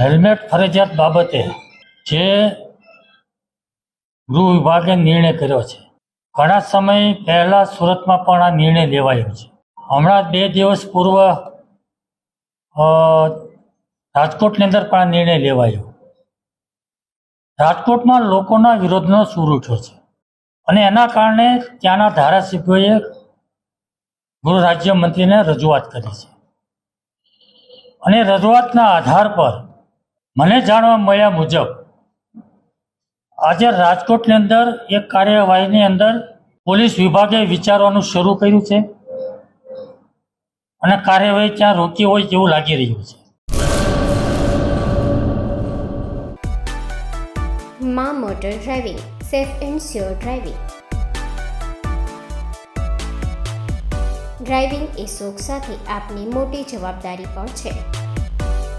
Helmet ફરજિયાત બાબતે જે ગૃહ વિભાગે નિર્ણય કર્યો છે. ઘણા સમય પહેલાં સુરતમાં પણ આ નિર્ણય લેવાયો છે. હમણાં બે દિવસ પૂર્વ રાજકોટની અંદર પણ આ નિર્ણય લેવાયો. રાજકોટમાં લોકોના વિરોધનો સૂર ઉઠ્યો છે. અને એના કારણે ત્યાંના ધારાસભ્યોએ ગૃહ રાજ્યમંત્રીને રજૂઆત કરી છે. અને રજૂઆતના આધાર પર મને જાણવા મળ્યા મુજબ, આજે રાજકોટની અંદર એક કાર્યવાહીની અંદર પોલીસ વિભાગે વિચારવાનું શરૂ કર્યું છે અને કાર્યવાહી ત્યાં રોકી હોય તેવું લાગી રહ્યું છે. મા motor driving, safe and sure driving. Driving એ શોખ સાથે આપની મોટી જવાબદારી પણ છે.